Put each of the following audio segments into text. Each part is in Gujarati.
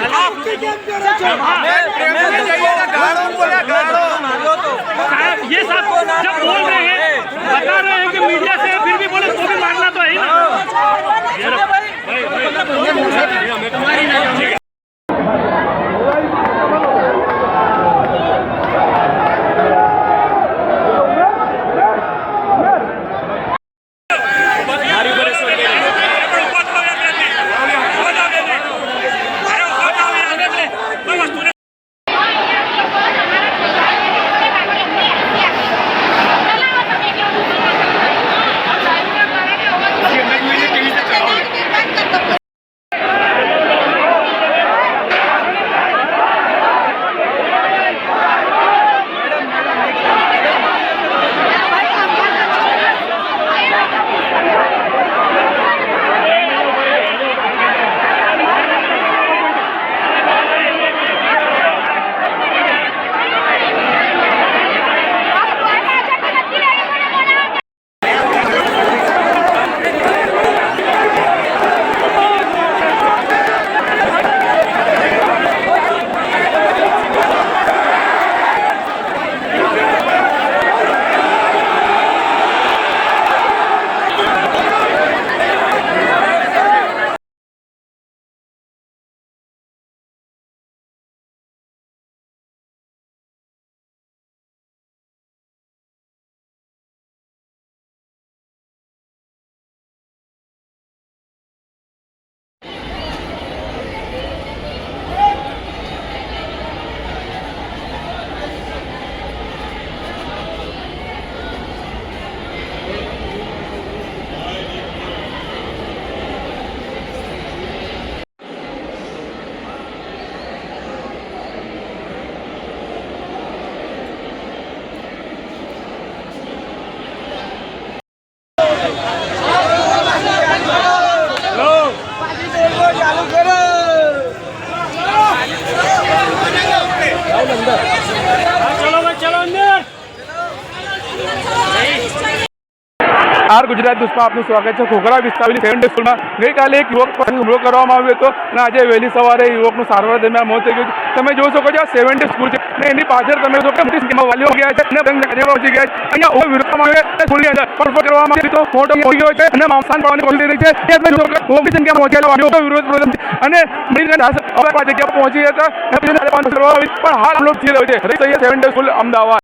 साहब ये सब जब बोल रहे हैं बता रहे हैं कि मीडिया से फिर भी बोले तो भी मारना तो है ही ना चलो ન્યૂઝમાં આપનું સ્વાગત છે. ખોખરા વિસ્તારની સેવન ડે સ્કૂલમાં ગઈકાલે એક યુવક પર હુમલો કરવામાં આવ્યો હતો અને આજે વહેલી સવારે યુવકનું સારવાર દરમિયાન મોત થઈ ગયું. તમે જોઈ શકો છો આ સેવન ડે સ્કૂલ છે અને એની પાછળ તમે જો કે મોટી સંખ્યામાં વાલીઓ ગયા છે અને કાર્ય પહોંચી ગયા છે. અહીંયા ઓવર વિરોધમાં આવે સ્કૂલની અંદર ફટફટ કરવામાં આવી તો મોટો મોટી હોય છે અને મામસાન પાવાની કોશિશ રહી છે. એ તમે જો કે મોટી સંખ્યામાં પહોંચેલા વાલીઓ વિરોધ પ્રદર્શન અને જગ્યા પહોંચી હતા અને. પણ હાલ હમલો થઈ રહ્યો છે. રહી Syed seven day school Ahmedabad.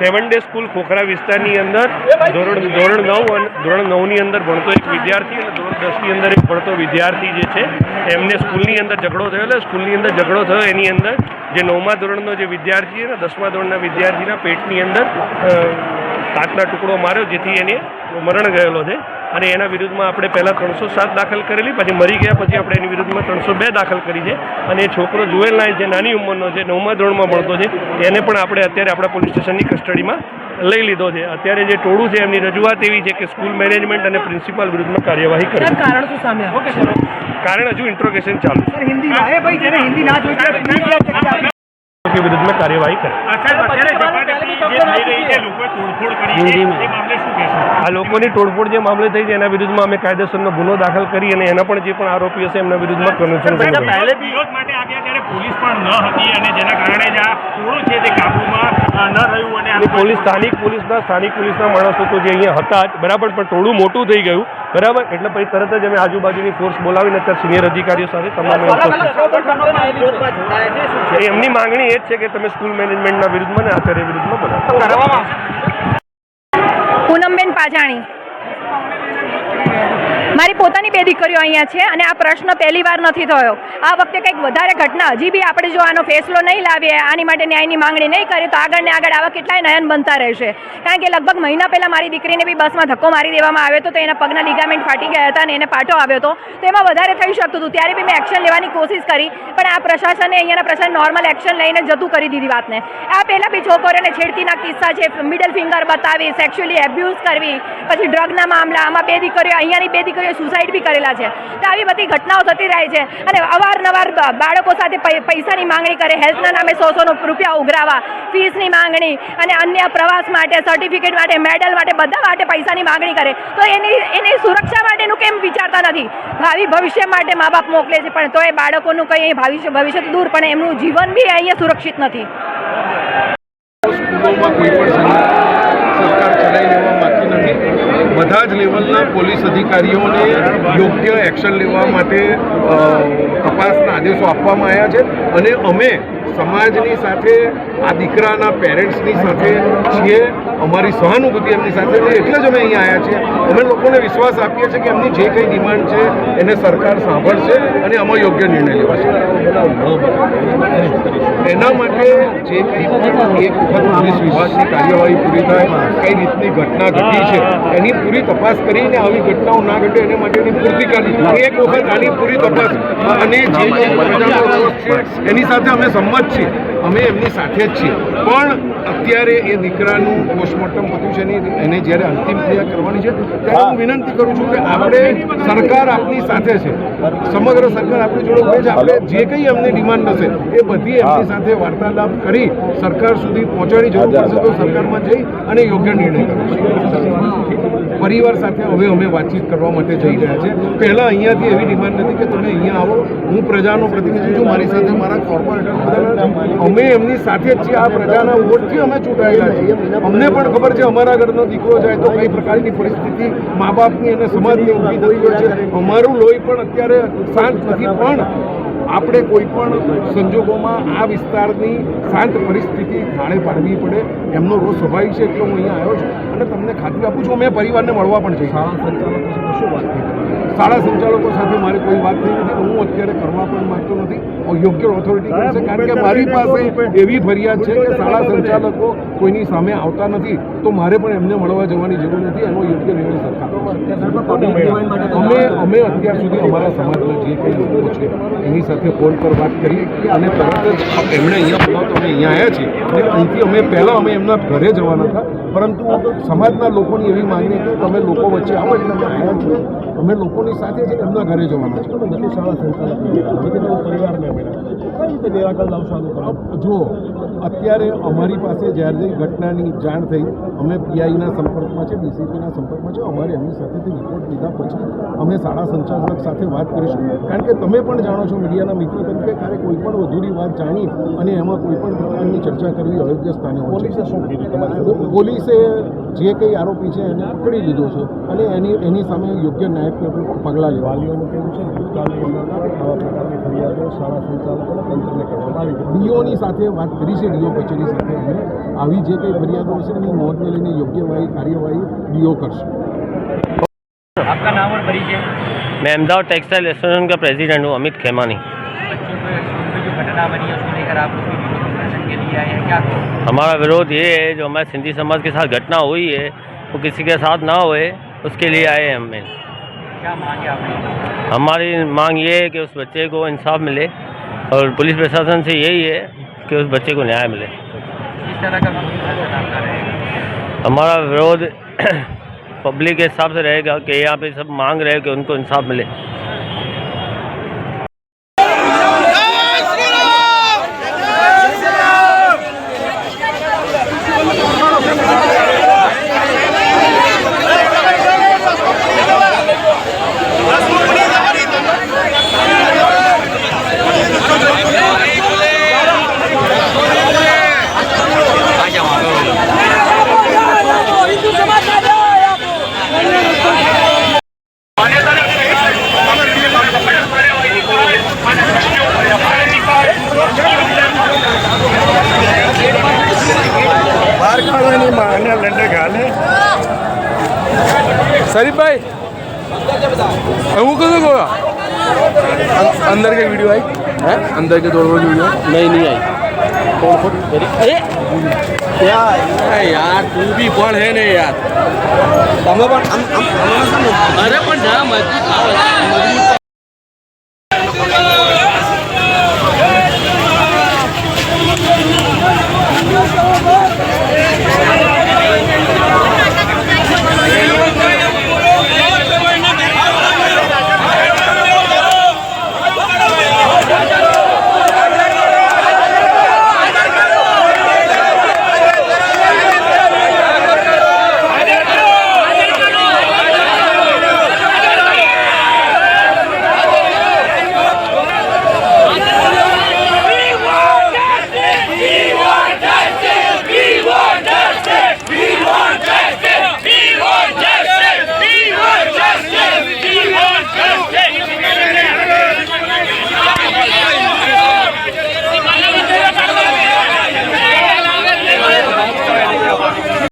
Seven day school Khokhra વિસ્તારની અંદર ધોરણ ધોરણ નવ અને ધોરણ નવની અંદર ભણતો એક વિદ્યાર્થી અને ધોરણ દસની અંદર એક ભણતો વિદ્યાર્થી જે છે, એમને સ્કૂલની અંદર ઝઘડો થયો એટલે સ્કૂલની અંદર ઝઘડો થયો. એની અંદર જે નવમા ધોરણનો જે વિદ્યાર્થી છે ને દસમા ધોરણના વિદ્યાર્થીના પેટની અંદર કાચના ટુકડો માર્યો જેથી એને મરણ ગયેલો છે. અને એના વિરુદ્ધમાં આપણે પહેલાં ત્રણસો સાત દાખલ કરેલી પછી મરી ગયા પછી આપણે એની વિરુદ્ધમાં ત્રણસો બે દાખલ કરી છે. અને એ છોકરો જુએલ નાય જે નાની ઉંમરનો છે નવમા ધોરણમાં ભણતો છે એને પણ આપણે અત્યારે આપણા પોલીસ સ્ટેશનની કસ્ટડીમાં લઈ લીધો છે. અત્યારે જે ટોળું છે એમની રજૂઆત એવી છે કે સ્કૂલ મેનેજમેન્ટ અને પ્રિન્સિપાલ વિરુદ્ધમાં કાર્યવાહી કરે કારણ શું સામે ઓકે કારણ હજુ ઇન્ટ્રોગેશન ચાલુ છે. હિન્દી ભાઈ જેને હિન્દી ના જોઈતી હોય विरुद्ध में कार्यवाही करें કાર્યવાહી આ લોકોની તોડફોડ જે મામલે થઈ છે એના વિરુદ્ધમાં અમે કાયદેસરનો ગુનો દાખલ કરી અને એના પણ જે પણ આરોપી હશે એમના વિરુદ્ધમાં કન્વેન્શન વિરોધ માટે આવ્યા ત્યારે પોલીસ પણ ન હતી અને જેના કારણે જ આ ટોળું છે તે કાબુમાં ન રહ્યું અને પોલીસ સ્થાનિક પોલીસના સ્થાનિક પોલીસના માણસો તો જે અહીંયા હતા જ બરાબર પણ ટોળું મોટું થઈ ગયું. બરાબર? એટલે પછી તરત જ અમે આજુબાજુની ફોર્સ બોલાવીને અત્યારે સિનિયર અધિકારીઓ સાથે તમામ એમની માંગણી એ જ છે કે તમે સ્કૂલ મેનેજમેન્ટના વિરુદ્ધમાં ને આચાર્ય વિરુદ્ધમાં બનાવો પૂનમબેન પાજાણી. મારી પોતાની બે દીકરીઓ અહીંયા છે અને આ પ્રશ્ન પહેલી વાર નથી થયો. આ વખતે કંઈક વધારે ઘટના, હજી બી આપણે જો આનો ફેસલો નહીં લાવીએ, આની માટે ન્યાયની માંગણી નહીં કરીએ, તો આગળ ને આગળ આવા કેટલાય નયન બનતા રહેશે. કારણ કે લગભગ મહિના પહેલાં મારી દીકરીને બી બસમાં ધક્કો મારી દેવામાં આવ્યો હતો, તો એના પગના લિગામેન્ટ ફાટી ગયા હતા અને એને પાટો આવ્યો હતો. તો એમાં વધારે થઈ શકતું હતું, ત્યારે બી મેં એક્શન લેવાની કોશિશ કરી, પણ આ પ્રશાસને અહીંયાના પ્રશાસન નોર્મલ એક્શન લઈને જતું કરી દીધી વાતને. આ પહેલાં બી છોકરીઓને છેડતીના કિસ્સા છે મિડલ ફિંગર બતાવી સેક્સ્યુઅલી એબ્યુઝ કરવી, પછી ડ્રગના મામલા, આમાં બે દીકરીઓ, અહીંયાની બે દીકરીઓ સુસાઇડ બી કરેલા છે. તો આવી બધી ઘટનાઓ થતી રહે છે. અને અવારનવાર બાળકો સાથે પૈસાની માંગણી કરે, હેલ્થના નામે સો સો રૂપિયા ઉઘરાવા, ફીસની માંગણી અને અન્ય પ્રવાસ માટે સર્ટિફિકેટ માટે મેડલ માટે, બધા માટે પૈસાની માંગણી કરે. તો એની એની સુરક્ષા માટેનું કેમ વિચારતા નથી? ભાવિ ભવિષ્ય માટે મા બાપ મોકલે છે, પણ તો એ બાળકોનું કંઈ ભવિષ્ય ભવિષ્ય દૂર, પણ એમનું જીવન બી અહીંયા સુરક્ષિત નથી. સ્કૂલોમાં કોઈ પણ સરકાર ચલાવી લેવા માંગતી નથી. બધા જ લેવલના પોલીસ અધિકારીઓને યોગ્ય એક્શન લેવા માટે તપાસના આદેશો આપવામાં આવ્યા છે. અને અમે સમાજની સાથે, આ દીકરાના પેરેન્ટ્સની સાથે છીએ, અમારી સહાનુભૂતિ એમની સાથે છે, એટલે જ અમે અહીંયા આવ્યા છીએ. અમે લોકોને વિશ્વાસ આપીએ છીએ કે એમની જે કંઈ ડિમાન્ડ છે, એને સરકાર સાંભળશે અને આમાં યોગ્ય નિર્ણય લેવાશે. એના માટે જે કંઈ એક વખત પોલીસ વિભાગની કાર્યવાહી પૂરી થાય, કઈ રીતની ઘટના ઘટી છે, એની પૂરી તપાસ કરીને આવી ઘટનાઓ ના ઘટે એને માટેની પૂર્તિકારી એક વખત આની પૂરી તપાસ. અને જે એની સાથે અમે સંમત છીએ. અમે એમની સાથે જ છીએ. પણ અત્યારે એ દીકરાનું પોસ્ટમોર્ટમ બધું છે એની એને જ્યારે અંતિમ ક્રિયા કરવાની છે, ત્યારે હું વિનંતી કરું છું કે આપણે સરકાર આપની સાથે છે. સમગ્ર સરકાર આપણી જોડે ઉભે છે. આપણે જે કંઈ એમની ડિમાન્ડ હશે, એ બધી એમની સાથે વાર્તાલાપ કરી સરકાર સુધી પહોંચાડી જવું પડશે તો સરકારમાં જઈ અને યોગ્ય નિર્ણય કરીશું પરિવાર સાથે હવે અમે વાતચીત કરવા માટે જઈ રહ્યા છે. પહેલાં અહીંયાથી એવી ડિમાન્ડ નથી કે તમે અહીંયા આવો, હું પ્રજાનો પ્રતિનિધિ છું, મારી સાથે મારા કોર્પોરેટર અમે એમની સાથે જ છીએ, આ પ્રજાના વોટથી અમે ચૂંટાયેલા છીએ. અમને પણ ખબર છે, અમારા ઘરનો દીકરો જાય તો કઈ પ્રકારની પરિસ્થિતિ મા બાપની અને સમાજની ઊભી થતી હોય છે. અમારું લોહી પણ અત્યારે શાંત નથી, પણ આપણે કોઈ પણ સંજોગોમાં આ વિસ્તારની શાંત પરિસ્થિતિ થાળે પાડવી પડે, એમનો રોજ સ્વાભાવિક છે, એટલે હું અહીંયા આવ્યો છું. અને તમને ખાતરી આપું છું મેં પરિવારને મળવા પણ જઈશ શાળા સંચાલકો સાથે મારે કોઈ વાત થઈ નથી હું અત્યારે કરવા પણ માંગતો નથી. યોગ્ય ઓથોરિટી કરશે કારણ કે મારી પાસે એવી ફરિયાદ છે કે શાળા સંચાલકો કોઈની સામે આવતા નથી તો મારે પણ એમને મળવા જવાની જરૂર નથી એનો યોગ્ય નિર્ણય સરકાર અમે અમે અત્યાર સુધી અમારા સમાજના જે કંઈ લોકો છે એની સાથે ફોન પર વાત કરી અને તરત જ એમણે અહીંયા બોલાવતો અમે અહીંયા આવ્યા છીએ. અને અહીંથી અમે પહેલાં અમે એમના ઘરે જવાના હતા પરંતુ સમાજના લોકોની એવી માંગણી કે તમે લોકો વચ્ચે આવો એટલે અમે આવ્યા છીએ. અમે લોકોની સાથે જ એમના ઘરે જવાના છે. શાળા સંચાલક જુઓ અત્યારે અમારી પાસે જ્યારે ઘટનાની જાણ થઈ અમે પીઆઈના સંપર્કમાં છે ડીસીપીના સંપર્કમાં છે અમારે એમની સાથેથી રિપોર્ટ લીધા પછી અમે શાળા સંચાલક સાથે વાત કરીશું. કારણ કે તમે પણ જાણો છો મીડિયાના મિત્ર તરીકે ક્યારે કોઈ પણ વધુની વાત જાણી અને એમાં કોઈ પણ પ્રકારની ચર્ચા કરવી અયોગ્ય સ્થાને પોલીસે શું કીધું પોલીસે જે કંઈ આરોપી છે એને પકડી લીધો છે અને એની એની સામે યોગ્ય ન્યાય पगला लिवालियों के पूछे काले अंदर आ प्रकार की फरियादो सारा संचालक तंत्र ने करवाई डीओ ની સાથે વાત કરી છે ડીઓ કચેરી સાથે અમે. આવી જે કઈ ફરિયાદો છે એની નોંધ લઈને યોગ્ય વાહી કાર્યવાહી ડીઓ કરશે. आपका नाम और परिचय मैं अहमदाबाद टेक्सटाइल एसोसिएशन का प्रेसिडेंट हूँ अमित खेमानी हमारा विरोध ये है जो हमारे सिंधी समाज के साथ घटना हुई है वो किसी के साथ ना होए उसके लिए आए हैं हमें क्या मांगे आपने हमारी मांग ये है कि उस बच्चे को इंसाफ मिले और पुलिस प्रशासन से यही है कि उस बच्चे को न्याय मिले। किस तरह का हमारा विरोध पब्लिक के हिसाब से रहेगा कि यहाँ पे सब मांग रहे हैं कि उनको इंसाफ मिले। शरीफ भाई હું કશું કહો अंदर के वीडियो आई है अंदर के दौड़ की वीडियो नहीं नहीं आई अरे क्या है यार तू भी पण है ने यार તમે પણ અરે પણ જા મજબૂત